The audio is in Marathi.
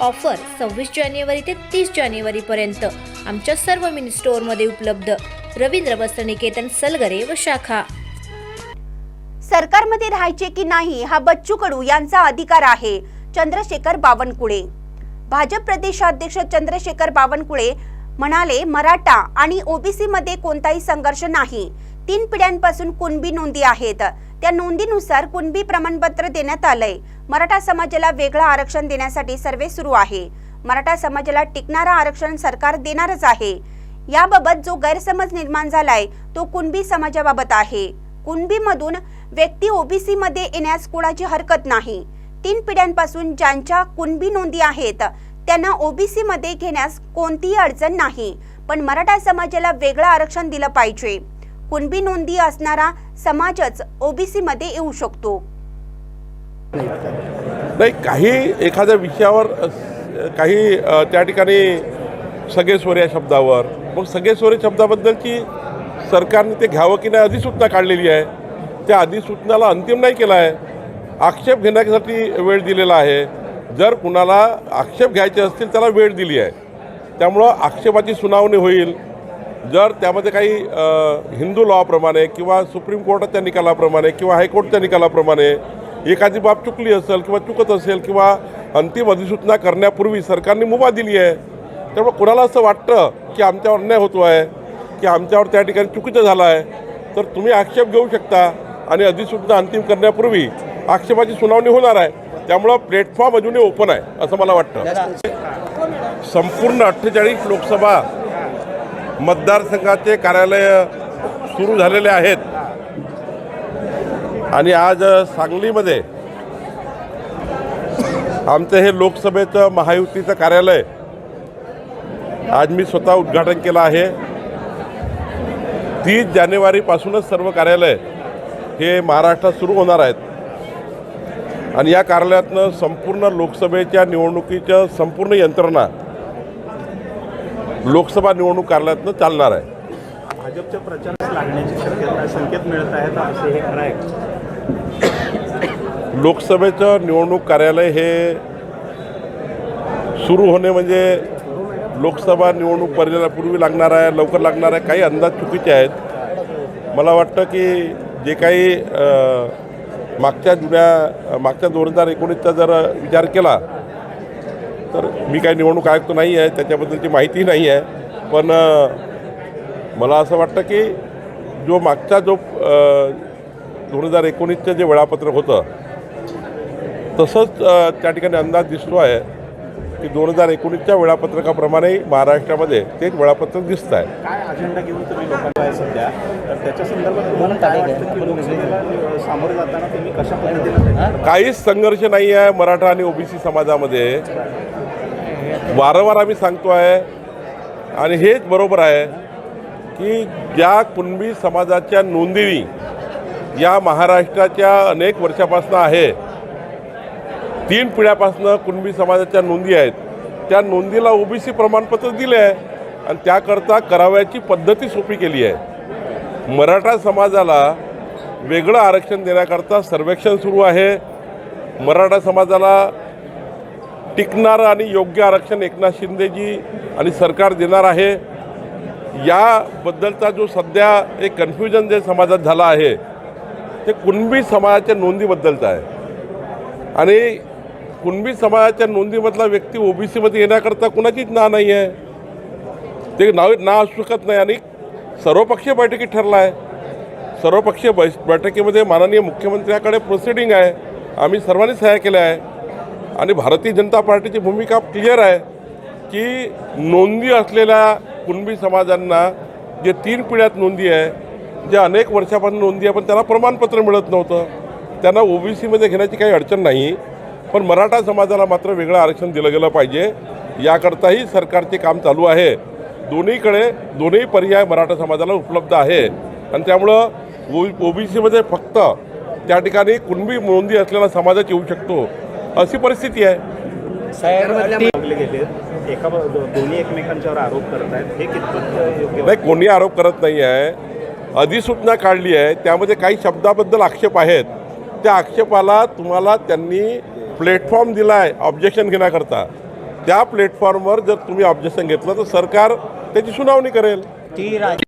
ऑफर सव्वीस जानेवारी ते तीस जानेवारीपर्यंत आमच्या सर्व मिनी स्टोअरमध्ये उपलब्ध. रवींद्र वस्त्रनिकेतन सलगरे व शाखा. सरकारमध्ये राहायचे की नाही हा बच्चू कडू यांचा अधिकार आहे. चंद्रशेखर बावनकुळे. भाजप प्रदेशाध्यक्ष चंद्रशेखर बावनकुळे म्हणाले मराठा आणि ओबीसी मध्ये कोणताही संघर्ष नाही. तीन पिढ्यांपासून कुणबी नोंदी आहेत. त्या नोंदीनुसार कुणबी प्रमाणपत्र देण्यात आलंय. मराठा समाजाला वेगळं आरक्षण देण्यासाठी सर्वे सुरू आहे. मराठा समाजाला टिकणारं आरक्षण सरकार देणारच आहे. याबाबत जो गैरसमज निर्माण झालाय तो कुणबी समाजाबाबत आहे. कुणबीमधून व्यक्ती ओबीसी मध्ये येण्यास कोणाची हरकत नाही. तीन पिढ्यांपासून ज्यांच्या कुणबी नोंदी आहेत त्यांना ओबीसी मध्ये घेण्यास कोणतीही अडचण नाही. पण मराठा समाजाला वेगळं आरक्षण दिलं पाहिजे. कुणबी नोंदी असणारा समाजच ओबीसी मध्ये येऊ शकतो. नाही काही एखाद्या विषयावर काही त्या ठिकाणी सगळे स्वर या शब्दावर. मग सगळे शब्दाबद्दलची सरकारने ते घ्यावं की नाही अधिसूचना काढलेली आहे. त्या अधिसूचनाला अंतिम नाही केला आहे. आक्षेप घेण्यासाठी वेळ दिलेला आहे. जर कुणाला आक्षेप घ्यायचे असतील त्याला वेळ दिली आहे. त्यामुळं आक्षेपाची सुनावणी होईल. जर त्यामध्ये काही हिंदू लॉप्रमाणे किंवा सुप्रीम कोर्टाच्या निकालाप्रमाणे किंवा हायकोर्टच्या निकालाप्रमाणे एखादी बाब चुकली असेल किंवा चुकत असेल किंवा अंतिम अधिसूचना करण्यापूर्वी सरकारने मुभा दिली आहे त्यामुळे कोणाला असं वाटतं की आमच्यावर अन्याय होतो आहे की आमच्यावर त्या ठिकाणी चुकीचं झालं आहे तर तुम्ही आक्षेप घेऊ शकता आणि अधिसूचना अंतिम करण्यापूर्वी आक्षेपाची सुनावणी होणार आहे. त्यामुळं प्लॅटफॉर्म अजूनही ओपन आहे असं मला वाटतं. संपूर्ण अठ्ठेचाळीस लोकसभा मतदारसंघाचे कार्यालय सुरू झालेले आहेत. आणि आज सांगलीमध्ये आमचं हे लोकसभेचं महायुतीचं कार्यालय आज मी स्वतः उद्घाटन केलं आहे. तीस जानेवारीपासूनच सर्व कार्यालय हे महाराष्ट्रात सुरू होणार आहेत. आणि या कार्यालयातनं संपूर्ण लोकसभेच्या निवडणुकीच्या संपूर्ण यंत्रणा लोकसभा निवडणूक कार्यालयातनं चालणार आहे. भाजपच्या प्रचारास लागण्याची शक्यता संकेत मिळत आहेत असे हे खरं आहे. लोकसभेचं निवडणूक कार्यालय हे सुरू होणे म्हणजे लोकसभा निवडणूक पर्यापूर्वी लागणार आहे लवकर लागणार आहे काही अंदाज चुकीचे आहेत. मला वाटतं की जे काही मागच्या जुन्या मागच्या दोन हजार एकोणीसचा जर विचार केला तर मी काही निवडणूक आयुक्त नाही आहे त्याच्याबद्दलची माहिती नाही आहे. पण मला असं वाटतं की जो मागचा जो दोन हजार एकोणीसचं जे वेळापत्रक होतं तसंच त्या ठिकाणी अंदाज दिसतो आहे की दोन हजार एकोणीसच्या वेळापत्रकाप्रमाणे महाराष्ट्रामध्ये तेच वेळापत्रक दिसत आहे. काय अजेंडा घेऊन तुम्ही लोकांना आहे सध्या? तर त्याच्या संदर्भात तुम्हाला काय वाटतं की लोकसभेला अ, सामोरं जाताना तुम्ही कशा पद्धतीनं काहीच संघर्ष नाही आहे मराठा आणि ओबीसी समाजामध्ये. वारंवार आम्ही सांगतो आहे आणि हेच बरोबर आहे की ज्या कुणबी समाजाच्या नोंदी या महाराष्ट्राच्या अनेक वर्षापासून आहे तीन पिढ्यापासून कुणबी समाजाच्या नोंदी आहेत. त्या नोंदीला ओबीसी प्रमाणपत्र दिले आहे आणि त्याकरता करावयाची पद्धती सोपी केली आहे. मराठा समाजाला वेगळं आरक्षण देण्याकरता सर्वेक्षण सुरू आहे. मराठा समाजाला टिकणारं आणि योग्य आरक्षण एकनाथ शिंदेजी आणि सरकार देणार आहे. याबद्दलचा जो सध्या एक कन्फ्युजन जे समाजात झाला आहे ते कुणबी समाजाच्या नोंदीबद्दलचं आहे. आणि कुणबी समाजाच्या नोंदीमधला व्यक्ती ओबीसीमध्ये येण्याकरता कुणाचीच ना नाही आहे ते नाव ना असू शकत नाही आणि सर्वपक्षीय बैठकीत ठरला आहे सर्वपक्षीय बै बैठकीमध्ये माननीय मुख्यमंत्र्याकडे प्रोसिडिंग आहे. आम्ही सर्वांनी सह्या केल्या आहे. आणि भारतीय जनता पार्टीची भूमिका क्लिअर आहे की नोंदी असलेल्या कुणबी समाजांना जे तीन पिढ्यात नोंदी आहे जे अनेक वर्षापासून नोंदी आहे पण त्यांना प्रमाणपत्र मिळत नव्हतं. त्यांना ओबीसीमध्ये घेण्याची काही अडचण नाही पण मराठा समाजाला मात्र वेगळं आरक्षण दिलं गेलं पाहिजे. याकरताही सरकारचे काम चालू आहे. दोन्हीकडे दोन्ही पर्याय मराठा समाजाला उपलब्ध आहे. आणि त्यामुळं ओ ओबीसीमध्ये फक्त त्या ठिकाणी कुणबी नोंदी असलेला समाजच येऊ शकतो. अशी परिस्थिती आहे. लागले गेले. एका ब- दो- दोन्ही एकमेकांच्यावर आरोप करत आहेत हे कितपत योग्य नाही कोणी आरोप करत नाही आहे अधिसूचना काढली आहे. त्यामध्ये काही शब्दाबद्दल आक्षेप आहेत. त्या आक्षेपाला तुम्हाला त्यांनी प्लॅटफॉर्म दिला आहे ऑब्जेक्शन घेण्याकरता. त्या प्लॅटफॉर्मवर जर तुम्ही ऑब्जेक्शन घेतलं तर सरकार त्याची सुनावणी करेल. ती राज